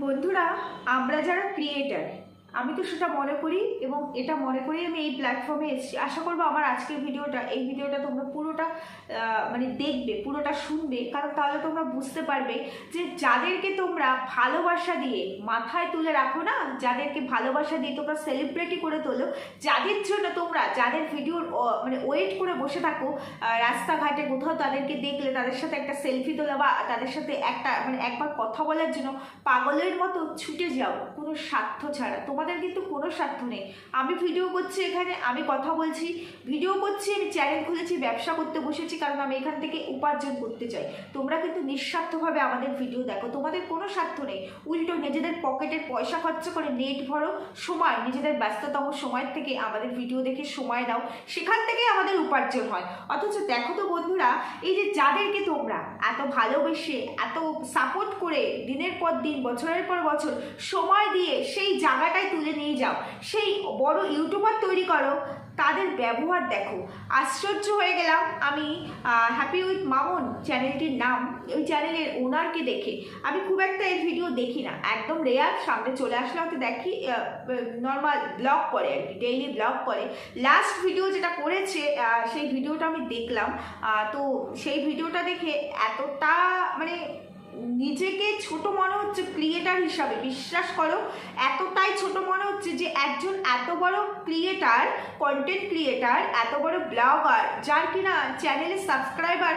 বন্ধুরা আমরা যারা ক্রিয়েটার আমি তো সেটা মনে করি এবং এটা মনে করি আমি এই প্ল্যাটফর্মে এসেছি। আশা করব আমার আজকের ভিডিওটা, এই ভিডিওটা তোমরা পুরোটা মানে দেখবে, পুরোটা শুনবে। কারণ তাহলে তোমরা বুঝতে পারবে যে যাদেরকে তোমরা ভালোবাসা দিয়ে মাথায় তুলে রাখো না, যাদেরকে ভালোবাসা দিয়ে তোমরা সেলিব্রিটি করে তোলো, যাদের জন্য তোমরা, যাদের ভিডিওর মানে ওয়েট করে বসে থাকো রাস্তাঘাটে কোথাও তাদেরকে দেখলে তাদের সাথে একটা সেলফি তোলা বা তাদের সাথে একটা মানে একবার কথা বলার জন্য পাগলের মতো ছুটে যাও। কোনো স্বার্থ ছাড়া। তোমাদের কিন্তু কোনো স্বার্থ নেই। আমি ভিডিও করছি এখানে, আমি কথা বলছি। ভিডিও করছি, আমি চ্যানেল খুলেছি, ব্যবসা করতে বসেছি কারণ আমি এখান থেকে উপার্জন করতে চাই। তোমরা কিন্তু নিঃস্বার্থভাবে আমাদের ভিডিও দেখো। তোমাদের কোনো স্বার্থ নেই। উল্টো নিজেদের পকেটের পয়সা খরচ করে নেট ভরো, সময়, নিজেদের ব্যস্ততম সময়ের থেকে আমাদের ভিডিও দেখে সময় দাও সেখান থেকে আমাদের উপার্জন হয়। অথচ দেখো তো বন্ধুরা, এই যে যাদেরকে তোমরা এত ভালোবেসে, এত সাপোর্ট করে দিনের পর দিন, বছরের পর বছর সময় দিয়ে সেই জায়গাটায় তুলে নিয়ে যাও। সেই বড় ইউটিউবার তৈরি করো। তাদের ব্যবহার দেখো। আশ্চর্য হয়ে গেলাম আমি। হ্যাপি উইথ মামুন চ্যানেলটির নাম। ওই চ্যানেলের ওনারকে দেখে। আমি খুব একটা এই ভিডিও দেখি না। একদম রেয়ার। সামনে চলে আসলে হয়তো দেখি নর্মাল ব্লগ করে আর কি ডেইলি ব্লগ করে। লাস্ট ভিডিও যেটা করেছে সেই ভিডিওটা আমি দেখলাম। তো সেই ভিডিওটা দেখে এতটা মানে নিজেকে ছোট মনে হচ্ছে ক্রিয়েটার হিসাবে, বিশ্বাস করো, এতটাই ছোট মনে হচ্ছে যে একজন এত বড় ক্রিয়েটার কন্টেন্ট ক্রিয়েটার এত বড় ব্লগার যার কিনা চ্যানেলে সাবস্ক্রাইবার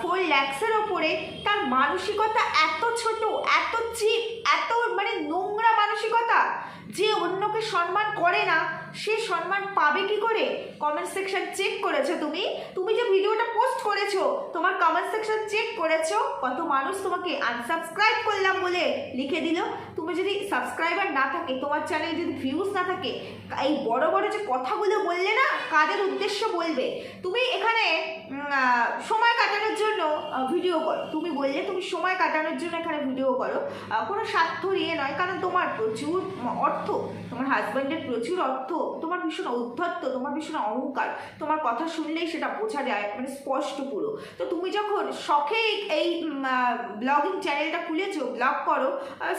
ফোর ল্যাক্সের ওপরে, তার মানসিকতা এত ছোট, এত চিপ এত মানে নোংরা মানসিকতা যে অন্যকে সম্মান করে না, সে সম্মান পাবে কি করে? কমেন্ট সেকশন চেক করেছ তুমি? তুমি যে ভিডিওটা পোস্ট কমেন্ট সেকশন চেক করেছ, কত মানুষ তোমাকে আনসাবস্ক্রাইব করলাম বলে লিখে দিল। তুমি যদি সাবস্ক্রাইবার না থাকে, তোমার চ্যানেলে যদি ভিউজ না থাকে, এই বড় বড় যে কথাগুলো বললে না, কাদের উদ্দেশ্য বলবে? তুমি এখানে সময় কাটানোর জন্য ভিডিও করো। তুমি বললে তুমি সময় কাটানোর জন্য এখানে ভিডিও করো। কোনো স্বার্থ নিয়ে নয়, কারণ তোমার প্রচুর অর্থ। তোমার হাজব্যান্ডের প্রচুর অর্থ, তোমার ভীষণ ঔদ্ধত্য, তোমার ভীষণ অহংকার, তোমার কথা শুনলেই সেটা বোঝা যায় মানে স্পষ্ট পুরো। তো তুমি যখন শখে এই ব্লগিং চ্যানেলটা খুলেছো ব্লগ করো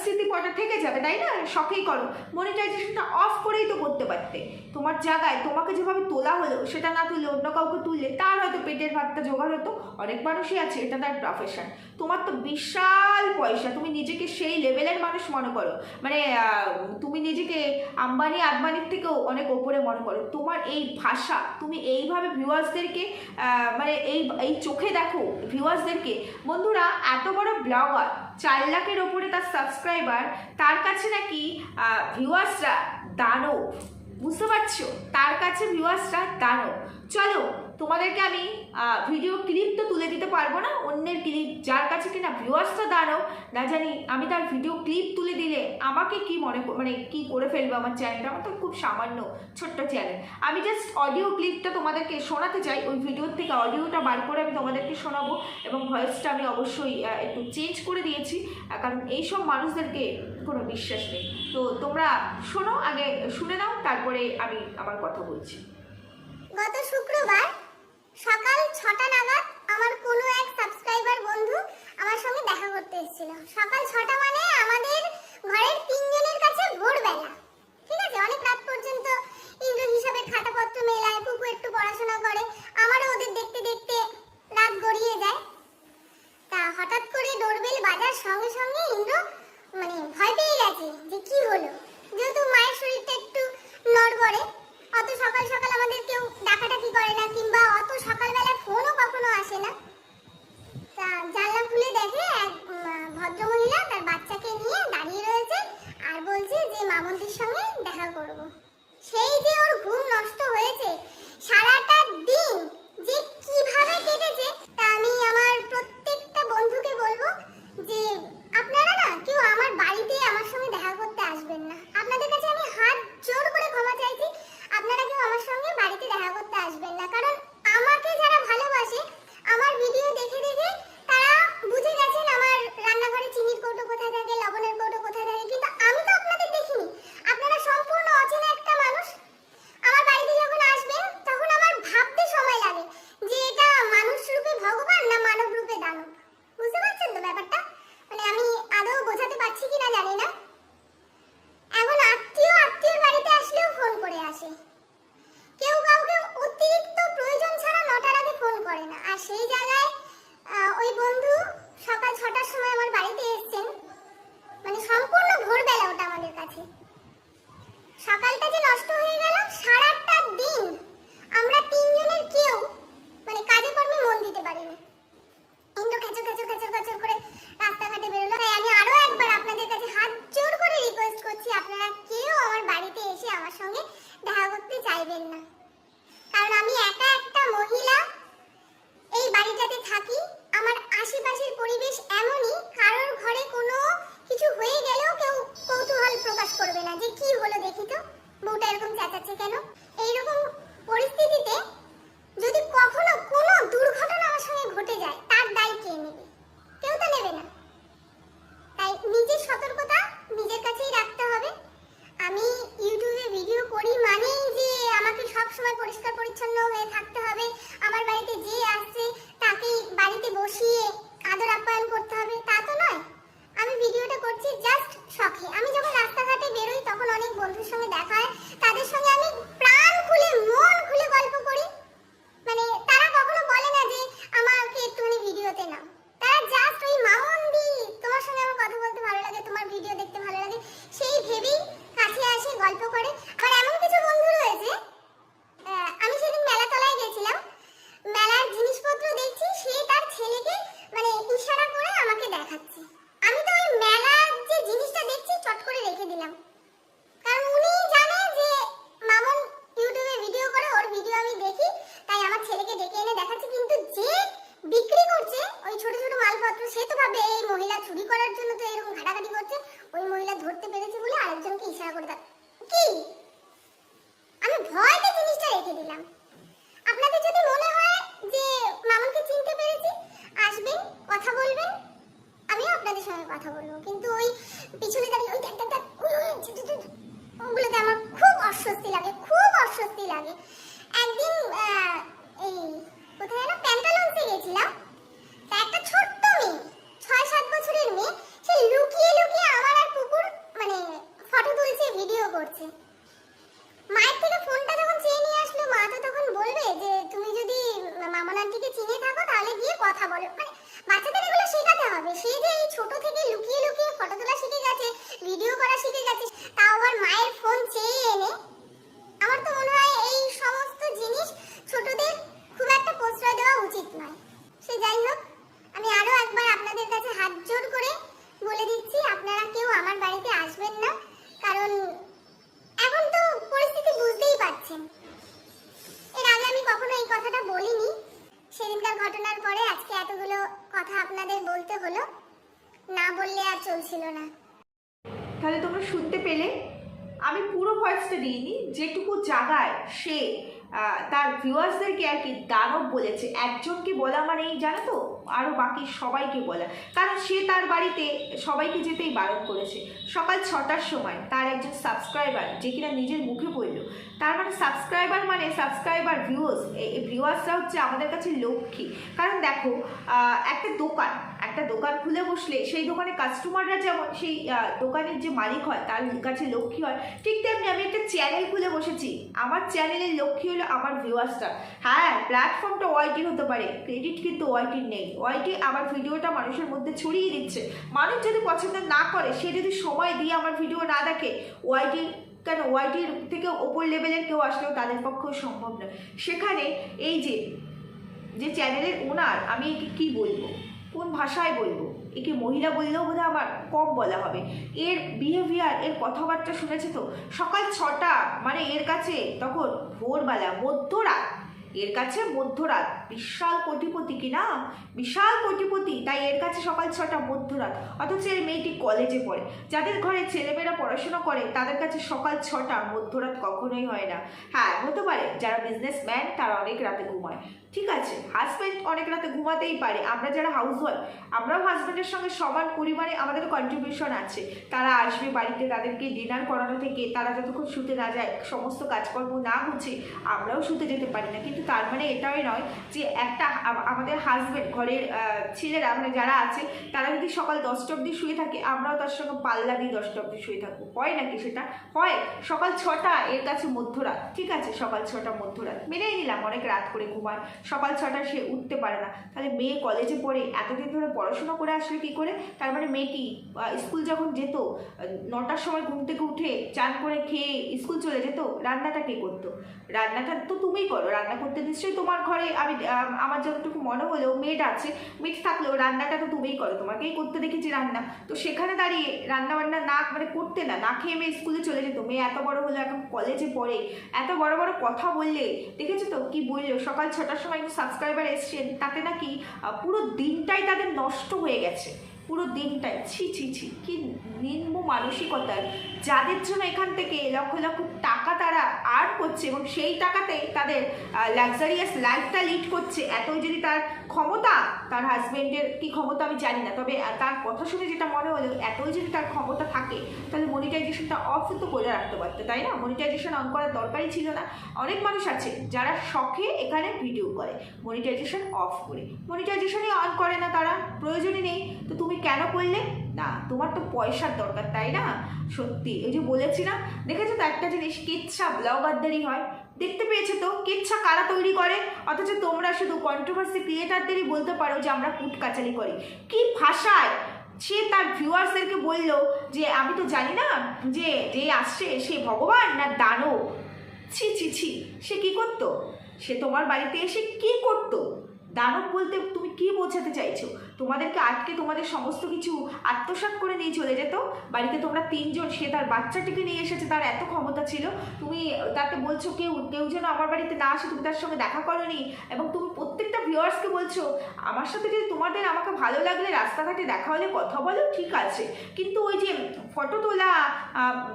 স্মৃতিপটা থেকে যাবে, তাই না? শখেই করো। মনিটাইজেশনটা অফ করেই তো করতে পারতে। তোমার জায়গায় তোমাকে যেভাবে তোলা হলো, সেটা না তুলে অন্য কাউকে তুললে তার হয়তো পেটের ভাতটা জোগাড় হতো, অনেক মানুষই আছে, এটা তার প্রফেশন তোমার তো বিশাল পয়সা, তুমি নিজেকে সেই লেভেলের মানুষ মনে করো। মানে তুমি নিজেকে আম্বানি আদবানির থেকেও অনেক ওপরে মনে করো তোমার এই ভাষা, তুমি এইভাবে ভিউয়ার্সদেরকে মানে এই এই চোখে দেখো ভিউয়ার্সদেরকে বন্ধুরা, এত বড় ব্লগার চার লাখের ওপরে তার সাবস্ক্রাইবার তার কাছে নাকি ভিউয়ার্সরা দানব। বুঝতে পারছ? তার কাছে ভিউয়ার্সরা দানব। চলো, তোমাদেরকে আমি ভিডিও ক্লিপ তো তুলে দিতে পারব না? অন্যের ক্লিপ যার কাছে কিনা ভিউয়ার্সটা দাঁড়াও, না জানি, আমি তার ভিডিও ক্লিপ তুলে দিলে আমাকে কি মনে মানে কি করে ফেলব আমার চ্যানেলটা আমার তো খুব সামান্য, ছোট্ট চ্যানেল আমি জাস্ট অডিও ক্লিপটা তোমাদেরকে শোনাতে চাই, ওই ভিডিওর থেকে অডিওটা বার করে আমি তোমাদেরকে শোনাবো এবং ভয়েসটা আমি অবশ্যই একটু চেঞ্জ করে দিয়েছি কারণ এইসব মানুষদেরকে কোনো বিশ্বাস নেই। তো তোমরা শোনো, আগে শুনে নাও, তারপরে আমি আমার কথা বলছি। গত শুক্রবার সকাল ছটা নাগাদ আমার কোনো এক সাবস্ক্রাইবার বন্ধু আমার সঙ্গে দেখা করতে এসেছিল। সকাল ছটা মানে আমাদের ঘরের তিনজনের কাছে ভোরবেলা। ঠিক আছে? অনেক 谁家 আন্টিকে চিনে থাকো, তাহলে গিয়ে কথা বলো। মানে বাচ্চাদের এগুলো শেখাতে হবে। সে যে এই ছোট থেকে লুকিয়ে লুকিয়ে ফটো তোলা শিখে গেছে ভিডিও করা শিখে গেছে, তাও আবার মায়ের ফোন চেয়ে এনে। আমার তো মনে হয় এই সমস্ত জিনিস ছোটদের খুব একটা প্রশ্রয় দেওয়া উচিত নয়। সে যাই হোক, আমি আরও একবার আপনাদের কাছে হাত জোর করে বলে দিচ্ছি, আপনারা কেউ আমার বাড়িতে আসবেন না, কারণ এখন তো পরিস্থিতি বুঝতেই পারছেন। এর আগে আমি কখনো এই কথাটা বলিনি। সেদিনকার ঘটনার পরে আজকে এতগুলো কথা আপনাদের বলতে হলো। না বললে আর চলছিল না। তাহলে তোমরা শুনতে পেলে? আমি পুরো ভয়েসটা দিইনি, যেটুকু জায়গায় সে তার ভিউয়ার্সদেরকে আর কি দানব বলেছে। একজনকে বলা মানে এই, জানো তো? আরও বাকি সবাইকে বলা। কারণ সে তার বাড়িতে সবাইকে যেতেই বারণ করেছে। সকাল ছটার সময় তার একজন সাবস্ক্রাইবার যে কিনা নিজের মুখে বলল, তার মানে সাবস্ক্রাইবার মানে সাবস্ক্রাইবার ভিউয়ার্স ভিউয়ার্সরা হচ্ছে আমাদের কাছে লক্ষ্মী। কারণ দেখো একটা দোকান একটা দোকান খুলে বসলে সেই দোকানে কাস্টমাররা যেমন সেই দোকানের যে মালিক হয়, তার কাছে লক্ষ্মী হয়, ঠিক তেমনি আমি একটা চ্যানেল খুলে বসেছি। আমার চ্যানেলের লক্ষ্মী হলো আমার ভিউয়ার্সটা হ্যাঁ প্ল্যাটফর্মটা ওয়াইটি হতে পারে ক্রেডিট কিন্তু ওয়াইটির নেই। ওয়াইটি আমার ভিডিওটা মানুষের মধ্যে ছড়িয়ে দিচ্ছে। মানুষ যদি পছন্দ না করে, সে যদি সময় দিয়ে আমার ভিডিও না দেখে ওয়াইটি কেন ওয়াইটির থেকে ওপর লেভেলের কেউ আসলেও তাদের পক্ষেও সম্ভব নয়। সেখানে এই যে যে চ্যানেলের ওনার আমি একে কি বলব? কোন ভাষায় বলব? একে মহিলা বললেও বোধ আবার কম বলা হবে। এর বিহেভিয়ার এর কথাবার্তা শুনেছে তো? সকাল ছটা মানে এর কাছে, তখন ভোরবেলা, মধ্যরাত, এর কাছে মধ্যরাত। বিশাল কোটিপতি কি না? বিশাল কোটিপতি। তাই এর কাছে সকাল ছটা মধ্যরাত। অথচ এর মেয়েটি কলেজে পড়ে। যাদের ঘরে ছেলেমেয়েরা পড়াশোনা করে, তাদের কাছে সকাল ছটা মধ্যরাত কখনোই হয় না। হ্যাঁ হতে পারে, যারা বিজনেসম্যান তারা অনেক রাতে ঘুমায়। ঠিক আছে হাজব্যান্ড অনেক রাতে ঘুমাতেই পারে। আমরা যারা হাউস ওয়াইফ আমরাও হাজব্যান্ডের সঙ্গে সমান পরিমাণে আমাদের কন্ট্রিবিউশন আছে। তারা আসবে বাড়িতে, তাদেরকে ডিনার করানো থেকে, তারা যতক্ষণ শুতে না যায়, সমস্ত কাজকর্ম না হচ্ছে আমরাও শুতে যেতে পারি না। কিন্তু তার মানে এটাই নয় যে একটা আমাদের হাজব্যান্ড ঘরের ছেলেরা মানে যারা আছে তারা যদি সকাল দশটা অবধি শুয়ে থাকে আমরাও তার সঙ্গে পাল্লা দিয়ে দশটা অবধি শুয়ে থাকব। হয় নাকি সেটা? হয়। সকাল ছটা এর কাছে মধ্যরাত ঠিক আছে? সকাল ছটা মধ্যরাত। মেনেই নিলাম অনেক রাত করে ঘুমায়। সকাল ছটা সে উঠতে পারে না। তাহলে মেয়ে কলেজে পড়ে এতদিন ধরে পড়াশোনা করে আসলে কি করে? তার মানে মেয়ে কি আহ, স্কুল যখন যেত নটার সময় ঘুম থেকে উঠে চান করে খেয়ে স্কুল চলে যেত? রান্নাটা কে করতো? রান্নাটা তো তুমিই করো। রান্না করতে নিশ্চয়ই তোমার ঘরে আম, আমার যতটুকু মনে হলো মেড আছে মেড থাকলেও রান্নাটা তো তুমিই করো, তোমাকেই করতে দেখেছি রান্না। তো সেখানে দাঁড়িয়ে রান্নাবান্না না মানে করতে না না খেয়ে মেয়ে স্কুলে চলে যেত। মেয়ে এত বড় হলো, এখন কলেজে পড়ে, এত বড় বড় কথা বললে, দেখেছ তো কি বলল? সকাল ছটার সময় সাবস্ক্রাইবার এসছেন, তাতে নাকি পুরো দিনটাই তাদের নষ্ট হয়ে গেছে। পুরো দিনটাই। ছি ছি ছি, কি নিম্ন মানসিকতার। যাদের জন্য এখান থেকে লক্ষ লক্ষ টাকা তারা আর্ন করছে এবং সেই টাকাতেই তাদের লাক্সারিয়াস লাইফটা লিড করছে। এতই যদি তার ক্ষমতা, তার হাজবেন্ডের কি ক্ষমতা আমি জানি না। তবে তার কথা শুনে যেটা মনে হলো এতই যদি তার ক্ষমতা থাকে, তাহলে মনিটাইজেশনটা অফ তো করে রাখতে পারতো, তাই না? মনিটাইজেশন অন করার দরকারই ছিল না। অনেক মানুষ আছে যারা শখে এখানে ভিডিও করে মনিটাইজেশন অফ করে। মনিটাইজেশনই অন করে না তারা, প্রয়োজনই নেই। তো তুমি কেন করলে? না, তোমার তো পয়সার দরকার, তাই না? সত্যি, এই যে বলেছি না দেখেছ তো একটা জিনিস, কিচ্ছা ব্লগারদেরই হয়। দেখতে পেয়েছে তো? কিচ্ছা কারা তৈরি করে? অথচ তোমরা শুধু কন্ট্রোভার্সি ক্রিয়েটারদেরই বলতে পারো যে আমরা কুট কাচালি করি। কি ভাষায়? সে তার ভিউয়ার্সদেরকে বলল যে, আমি তো জানি না যে যে আসছে, সে ভগবান না দানব? ছি ছি ছি, সে কি করতো? সে তোমার বাড়িতে এসে কি করতো? দানব বলতে তুমি কি বোঝাতে চাইছো? তোমাদেরকে আটকে তোমাদের সমস্ত কিছু আত্মসাৎ করে নিয়ে চলে যেত। বাড়িতে তোমরা তিনজন, সে তার বাচ্চাটিকে নিয়ে এসেছে, তার এত ক্ষমতা ছিল। তুমি তাকে বলছো কেউ কেউ যেন আমার বাড়িতে না আসে, তুমি তার সঙ্গে দেখা করনি। এবং তুমি প্রত্যেকটা ভিউয়ার্সকে বলছো, আমার সাথে যদি তোমাদের আমাকে ভালো লাগলে রাস্তাঘাটে দেখা হলে কথা বলো, ঠিক আছে। কিন্তু ওই যে ফটো তোলা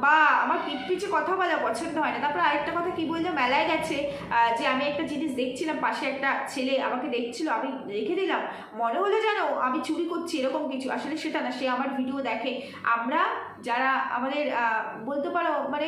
বা আমার পিঠ পিছে কথা বলা পছন্দ হয় না। তারপর আরেকটা কথা কি বলল? মেলায় গেছে যে আমি একটা জিনিস দেখছিলাম, পাশে একটা ছেলে আমাকে দেখছিল, আমি রেখে দিলাম। মনে হলো যেন আমি চুরি করছি, এরকম কিছু। আসলে সেটা না, সে আমার ভিডিও দেখে। আমরা যারা আমাদের বলতে পারো মানে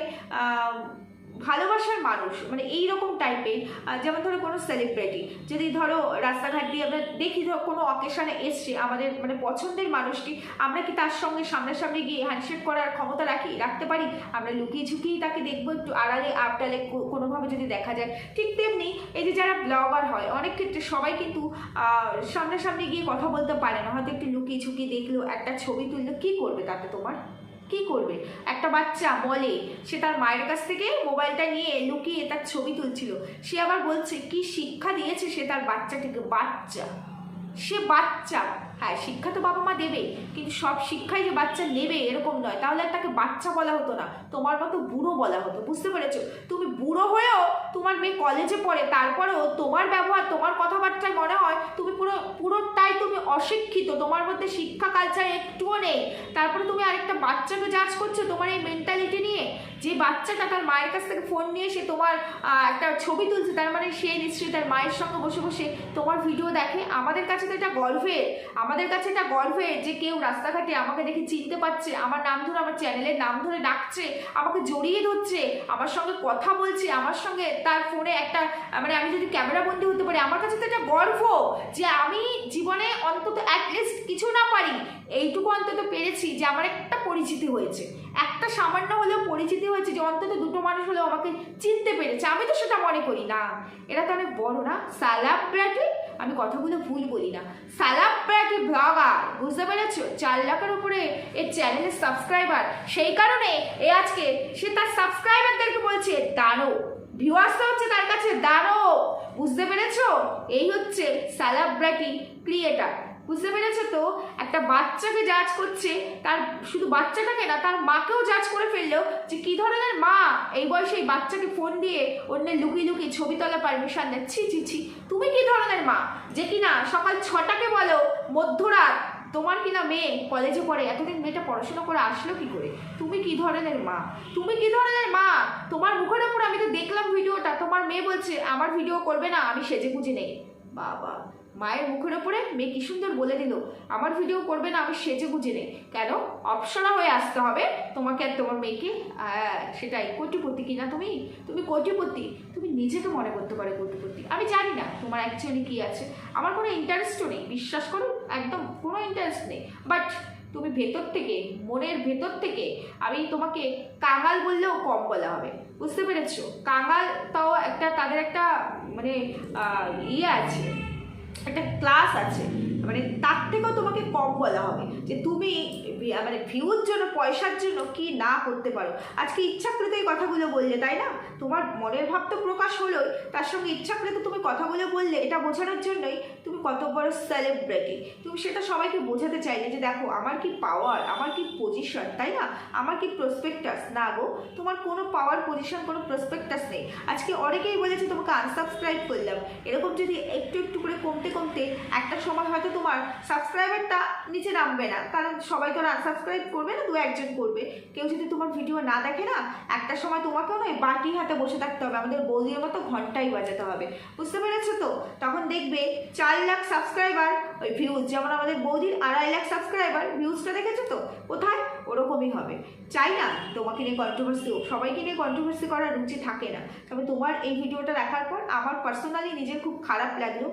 ভালোবাসার মানুষ মানে এই রকম টাইপের যেমন ধরো কোনো সেলিব্রিটি যদি ধরো রাস্তাঘাট দিয়ে আমরা দেখি ধরো কোনো অকেশনে এসছে, আমাদের মানে পছন্দের মানুষটি আমরা কি তার সঙ্গে সামনাসামনি গিয়ে হ্যান্ডশেক করার ক্ষমতা রাখি, রাখতে পারি? আমরা লুকিয়ে ঝুঁকিয়ে তাকে দেখব একটু আড়ালে আপটালে কোনোভাবে যদি দেখা যায়। ঠিক তেমনি এই যে যারা ব্লগার হয়, অনেক ক্ষেত্রে সবাই কিন্তু সামনাসামনি গিয়ে কথা বলতে পারে না। হয়তো একটু লুকিয়ে ঝুঁকিয়ে দেখল, একটা ছবি তুললো, কি করবে তাতে তোমার? কি করবে? একটা বাচ্চা বলে, সে তার মায়ের কাছ থেকে মোবাইলটা নিয়ে লুকিয়ে তার ছবি তুলছিল। সে আবার বলছে, কি শিক্ষা দিয়েছে সে তার বাচ্চাটিকে? বাচ্চা। সে বাচ্চা। হ্যাঁ শিক্ষা তো বাবা মা দেবে, কিন্তু সব শিক্ষাই যে বাচ্চা নেবে এরকম নয়। তাহলে তাকে বাচ্চা বলা হতো না। তোমার মতো বুড়ো বলা হতো। বুঝতে পেরেছ? তুমি বুড়ো হয়েও তোমার মেয়ে কলেজে পড়ে, তারপরেও তোমার ব্যবহার, তোমার কথাবার্তায় মনে হয় তুমি পুরো, পুরোটাই তুমি অশিক্ষিত, তোমার মধ্যে শিক্ষা কালচার একটুও নেই। তারপরে তুমি আরেকটা বাচ্চাকে জাজ করছ তোমার এই মেন্টালিটি নিয়ে, যে বাচ্চাটা তার মায়ের কাছ থেকে ফোন নিয়ে সে তোমার একটা ছবি তুলছে, তার মানে সে নিশ্চয়ই তার মায়ের সঙ্গে বসে বসে তোমার ভিডিও দেখে। আমাদের কাছে তো এটা গর্বের আমাদের কাছে এটা গর্বের যে কেউ রাস্তাঘাটে আমাকে দেখে চিনতে পারছে, আমার নাম ধরে, আমার চ্যানেলের নাম ধরে ডাকছে, আমাকে জড়িয়ে ধরছে, আমার সঙ্গে কথা বলছে, আমার সঙ্গে তার ফোনে একটা মানে আমি যদি ক্যামেরা বন্দি হতে পারি, আমার কাছে তো এটা গর্ব যে আমি জীবনে অন্তত অ্যাটলিস্ট কিছু না পারি, এইটুকু অন্তত পেরেছি যে আমার একটা পরিচিতি হয়েছে। একটা সামান্য হলেও পরিচিতি হয়েছে যে অন্তত দুটো মানুষ হলেও আমাকে চিনতে পেরেছে। আমি তো সেটা মনে করি না। এটা তো অনেক বড় না? সালাব্রাটি আমি কথাগুলো ভুল বলি না। সালাব্রাটি ব্লগার, বুঝতে পেরেছ? চার লাখের উপরে এর চ্যানেলের সাবস্ক্রাইবার সেই কারণে এ আজকে সে তার সাবস্ক্রাইবারদেরকে বলছে দানো ভিউয়ার্সটা হচ্ছে তার কাছে দানো বুঝতে পেরেছ? এই হচ্ছে সালাব্রাটি ক্রিয়েটার বুঝতে পেরেছ তো? একটা বাচ্চাকে জাজ করছে, তার শুধু বাচ্চাটাকে না, তার মাকেও জাজ করে ফেলল যে কি ধরনের মা? এই বয়সে এই বাচ্চাকে ফোন দিয়ে অন্যের লুকিয়ে লুকিয়ে ছবি তোলা পারমিশন দেয়। ছি ছি ছি, তুমি কি ধরনের মা? যে কিনা সকাল ছটাকে বলো, মধ্যরাত তোমার কি না মেয়ে? কলেজে পড়ে, এতদিন মেয়েটা পড়াশোনা করে আসলো কি করে? তুমি কি ধরনের মা? তুমি কি ধরনের মা? তোমার মুখের ওপর আমি তো দেখলাম ভিডিওটা, তোমার মেয়ে বলছে, আমার ভিডিও করবে না, আমি সেজে গুজে নেই। বাবা। মায়ের মুখের ওপরে মেয়ে কি সুন্দর বলে দিল। আমার ভিডিও করবে না, আমি সেজে গুজে নেই। কেন? অপসরা হয়ে আসতে হবে। তোমাকে আর তোমার মেয়েকে সেটাই কোটিপতি কিনা তুমি? তুমি কোটিপতি। তুমি নিজেকে মনে করতে পারো কোটিপতি। আমি জানি না তোমার অ্যাকচুয়ালি কি আছে। আমার কোনো ইন্টারেস্টও নেই, বিশ্বাস করো? একদম কোনো ইন্টারেস্ট নেই। বাট তুমি ভেতর থেকে, মনের ভেতর থেকে আমি তোমাকে কাঙাল বললেও কম বলা হবে। বুঝতে পেরেছ? কাঙাল তাও একটা তাদের একটা মানে ইয়ে আছে, একটা ক্লাস আছে। মানে তার থেকেও তোমাকে কম বলা হবে যে তুমি মানে ভিউর জন্য, পয়সার জন্য কি না করতে পারো। আজকে ইচ্ছাকৃত এই কথাগুলো বললে, তাই না? তোমার মনের ভাব তো প্রকাশ হলোই, তার সঙ্গে ইচ্ছাকৃত তুমি কথাগুলো বললে, এটা বোঝানোর জন্যই কত বড় সেলিব্রিটি তুমি সেটা সবাইকে বোঝাতে চাইলে যে দেখো, আমার কি পাওয়ার আমার কি পজিশন তাই না? আমার কি প্রসপেক্টাস না গো, তোমার কোনো পাওয়ার পজিশন কোনো প্রসপেক্টাস নেই। আজকে অনেকেই বলেছে, তোমাকে আনসাবস্ক্রাইব করলাম। এরকম যদি একটু একটু করে কমতে কমতে একটা সময় হয়তো তোমার সাবস্ক্রাইবারটা নিচে নামবে না। কারণ সবাই তো আর আনসাবস্ক্রাইব করবে না, দু একজন করবে। কেউ যদি তোমার ভিডিও না দেখে না, একটা সময় তোমাকেও নয় বাটি হাতে বসে থাকতে হবে। আমাদের বৌদির মতো ঘন্টাই বাজাতে হবে। বুঝতে পেরেছ তো? দেখবে চার লাখ সাবস্ক্রাইবার ওই ভিউজ যেমন আমাদের বৌদির আড়াই লাখ সাবস্ক্রাইবার ভিউজটা দেখেছ তো? কোথায়? ওরকমই হবে। চাই না তোমাকে নিয়ে কন্ট্রোভার্সি হোক। সবাইকে নিয়ে কন্ট্রোভার্সি করার রুচি থাকে না। তবে তোমার এই ভিডিওটা দেখার পর আমার পার্সোনালি নিজের খুব খারাপ লাগল।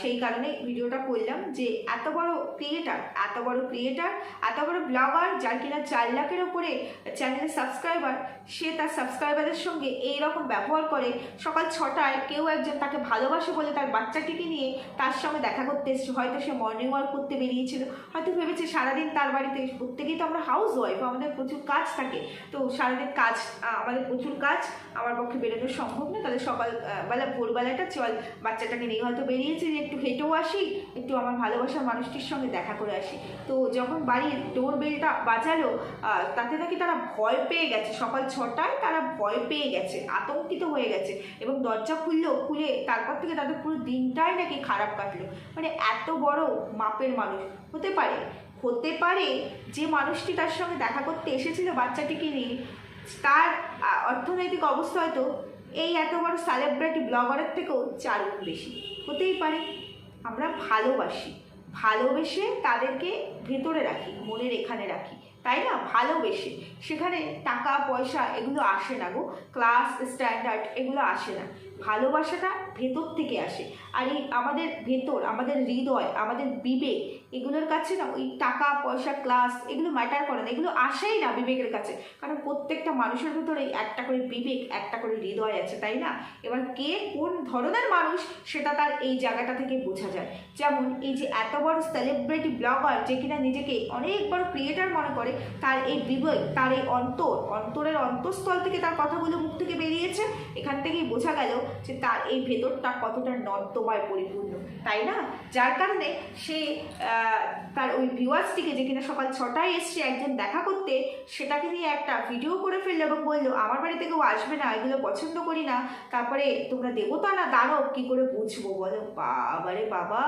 সেই কারণে ভিডিওটা করলাম যে এত বড় ক্রিয়েটার এত বড় ক্রিয়েটার এত বড় ব্লগার যার কিনা চার লাখের ওপরে চ্যানেলের সাবস্ক্রাইবার সে তার সাবস্ক্রাইবারের সঙ্গে এই রকম ব্যবহার করে সকাল ছটায় কেউ একজন তাকে ভালোবাসে বলে তার বাচ্চাটিকে নিয়ে তার সঙ্গে দেখা করতে এসছে। হয়তো সে মর্নিং ওয়াক করতে বেরিয়েছিল। হয়তো ভেবেছে সারাদিন তার বাড়িতে প্রত্যেকেই তো আমরা হাউস ওয়াইফ আমাদের প্রচুর কাজ থাকে। তো সারাদিন কাজ আমাদের প্রচুর কাজ আমার পক্ষে বেরোনো সম্ভব না। তাহলে সকাল বেলা, ভোরবেলাটা চল, বাচ্চাটাকে নিয়ে হয়তো বেরিয়েছে যে একটু হেঁটেও আসি, একটু আমার ভালোবাসার মানুষটির সঙ্গে দেখা করে আসি। তো যখন বাড়ির ডোর বেলটা বাজালো তাতে নাকি তারা ভয় পেয়ে গেছে। সকাল ছটায় তারা ভয় পেয়ে গেছে, আতঙ্কিত হয়ে গেছে, এবং দরজা খুললো, খুলে তারপর থেকে তাদের পুরো দিনটাই নাকি খারাপ কাটলো। মানে এত বড় মাপের মানুষ, হতে পারে হতে পারে যে মানুষটি তার সঙ্গে দেখা করতে এসেছিল বাচ্চাটিকে নিয়ে, তার অর্থনৈতিক অবস্থা হয়তো এই এত বড় সেলিব্রিটি ব্লগারের থেকেও চার গুণ বেশি। হতেই পারে। আমরা ভালোবাসি। ভালোবেসে তাদেরকে ভেতরে রাখি, মনের এখানে রাখি। তাই না? ভালোবেসে। সেখানে টাকা, পয়সা এগুলো আসে না গো। ক্লাস স্ট্যান্ডার্ড এগুলো আসে না। ভালোবাসাটা ভেতর থেকে আসে। আর এই আমাদের ভেতর, আমাদের হৃদয়, আমাদের বিবেক, এগুলোর কাছে না ওই টাকা, পয়সা ক্লাস এগুলো ম্যাটার করে না, এগুলো আসেই না বিবেকের কাছে। কারণ প্রত্যেকটা মানুষের ভেতরেই একটা করে বিবেক, একটা করে হৃদয় আছে, তাই না? এবার কে কোন ধরনের মানুষ সেটা তার এই জায়গাটা থেকে বোঝা যায়। যেমন এই যে এত বড় সেলিব্রিটি ব্লগার যে কিনা নিজেকে অনেক বড় ক্রিয়েটার মনে করে, তার এই বিবেক, তার এই অন্তর, অন্তরের অন্তঃস্থল থেকে তার কথাগুলো মুখ থেকে বেরিয়েছে, এখান থেকেই বোঝা গেল যে তার এই ভেতরটা কতটা নর্দমায় পরিপূর্ণ, তাই না? যার কারণে সে তার ওই ভিউয়ার্সটিকে যে কিনা সকাল ছটায় এসছে একজন দেখা করতে, সেটাকে নিয়ে একটা ভিডিও করে ফেলল এবং বলল, আমার বাড়িতে কেউ আসবে না, এগুলো পছন্দ করি না। তারপরে তোমরা দেবতা না, দানব, কি করে বুঝব বলো? বাবারে বাবা,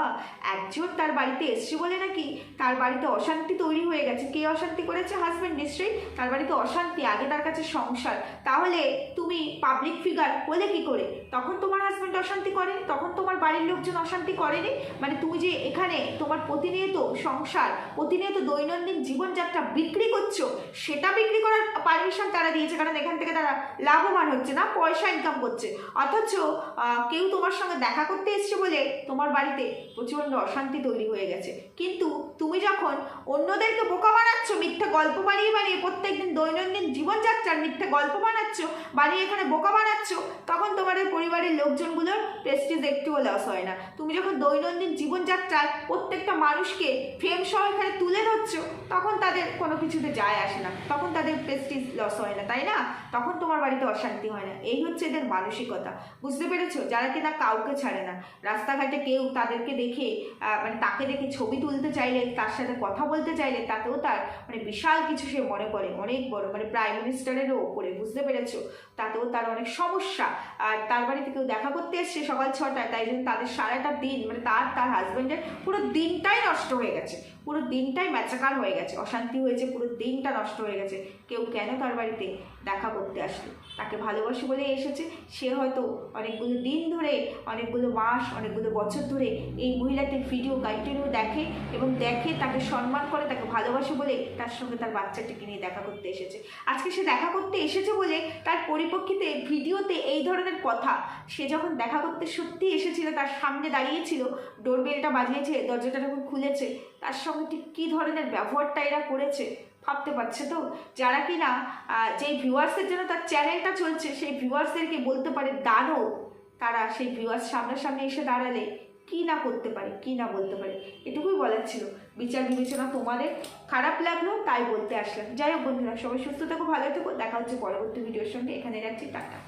একজন তার বাড়িতে এসছে বলে নাকি? তার বাড়িতে অশান্তি তৈরি হয়ে গেছে। কে অশান্তি করেছে? হাজব্যান্ড নিশ্চয়ই। তার বাড়িতে অশান্তি, আগে তার কাছে সংসার। তাহলে তুমি পাবলিক ফিগার হলে কি করে? তখন তোমার হাজব্যান্ড অশান্তি করেনি তখন তোমার বাড়ির লোকজন অশান্তি করেনি? মানে তুমি যে এখানে তোমার প্রতিনিয়ত সংসার, প্রতিনিয়ত দৈনন্দিন জীবনযাত্রা বিক্রি করছ, সেটা বিক্রি করার পারমিশন তারা দিয়েছে, কারণ এখান থেকে তারা লাভবান হচ্ছে না, পয়সা ইনকাম করছে। অথচ কেউ তোমার সঙ্গে দেখা করতে এসছে বলে তোমার বাড়িতে প্রচণ্ড অশান্তি তৈরি হয়ে গেছে। কিন্তু তুমি যখন অন্যদেরকে বোকা বানাচ্ছ, মিথ্যে গল্প বানিয়ে বানিয়ে প্রত্যেকদিন দৈনন্দিন জীবনযাত্রার মিথ্যে গল্প বানাচ্ছ, বানিয়ে এখানে বোকা বানাচ্ছ, তখন তোমাদের পরিবারের লোকজনগুলোর প্রেস্টিজ একটুও লস হয় না। তুমি যখন দৈনন্দিন জীবনযাত্রায় প্রত্যেকটা মানুষকে ফ্রেম সহ এখানে তুলে ধরছ, তখন তাদের কোনো কিছুতে যায় আসে না। তখন তাদের প্রেস্টিজ লস হয় না, তাই না? তখন তোমার বাড়িতে অশান্তি হয় না। এই হচ্ছে এদের মানসিকতা। বুঝতে পেরেছ? যারা কিনা কাউকে ছাড়ে না। রাস্তাঘাটে কেউ তাদেরকে দেখে মানে তাকে দেখে ছবি তুলতে চাইলে তার সাথে কথা বলতে চাইলে তাতেও তার মানে বিশাল কিছু সে মনে করে, অনেক বড়। মানে প্রাইম মিনিস্টারেরও ওপরে বুঝতে পেরেছ? তাতেও তার অনেক সমস্যা। আর তার বাড়িতে কেউ দেখা করতে এসছে সকাল ছটায়, তাই জন্য তাদের সারাটা দিন মানে তার তার হাজব্যান্ডের পুরো দিনটাই নষ্ট হয়ে গেছে। পুরো দিনটাই ম্যাচাকার হয়ে গেছে, অশান্তি হয়েছে, পুরো দিনটা নষ্ট হয়ে গেছে। কেউ কেন তার বাড়িতে দেখা করতে আসলো। তাকে ভালোবাসে বলে এসেছে। সে হয়তো অনেকগুলো দিন ধরে, অনেকগুলো মাস, অনেকগুলো বছর ধরে এই মহিলাটির ভিডিও কন্টিনিউ দেখে এবং দেখে তাকে সম্মান করে, তাকে ভালোবাসে বলে তার সঙ্গে তার বাচ্চাটিকে নিয়ে দেখা করতে এসেছে। আজকে সে দেখা করতে এসেছে বলে তার পরিপ্রেক্ষিতে ভিডিওতে এই ধরনের কথা। সে যখন দেখা করতে সত্যি এসেছিল, তার সামনে দাঁড়িয়েছিল ডোরবেলটা বাজিয়েছে, দরজাটা যখন খুলেছে, তার সঙ্গে ঠিক কী ধরনের ব্যবহারটা এরা করেছে ভাবতে পারছে তো? যারা কিনা যেই ভিউয়ার্সের জন্য তার চ্যানেলটা চলছে, সেই ভিউয়ার্সদেরকে বলতে পারে দাঁড়ো তারা সেই ভিউয়ার্স সামনাসামনি এসে দাঁড়ালে কী না করতে পারে, কী না বলতে পারে? এটুকুই বলার ছিল। বিচার বিবেচনা তোমাদের। খারাপ লাগল, তাই বলতে আসলাম। যাই হোক বন্ধুরা, সবাই সুস্থ থাকো, ভালো থেকো। দেখা হচ্ছে পরবর্তী ভিডিওর সঙ্গে। এখানে যাচ্ছি টাটা।